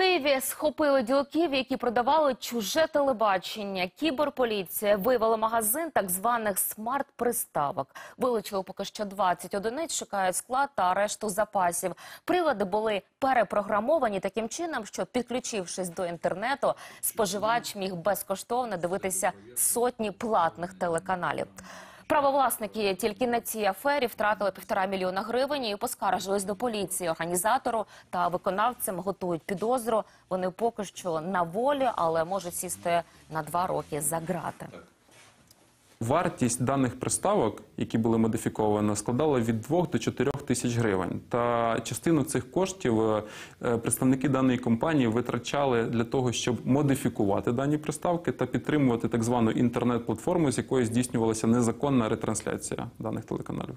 Києві схопили ділків, які продавали чуже телебачення. Кіберполіція виявила магазин так званих смарт-приставок. Вилучили поки що 20 одиниць, шукають склад та решту запасів. Прилади були перепрограмовані таким чином, що підключившись до інтернету, споживач міг безкоштовно дивитися сотні платних телеканалів. Правовласники тільки на цій афері втратили півтора мільйона гривень і поскаржились до поліції. Організатору та виконавцям готують підозру. Вони поки що на волі, але можуть сісти на два роки за ґрати. Вартість даних приставок, які були модифіковані, складала від 2 до 4 тисяч гривень. Та частину цих коштів е, представники даної компанії витрачали для того, щоб модифікувати дані приставки та підтримувати так звану інтернет-платформу, з якої здійснювалася незаконна ретрансляція даних телеканалів.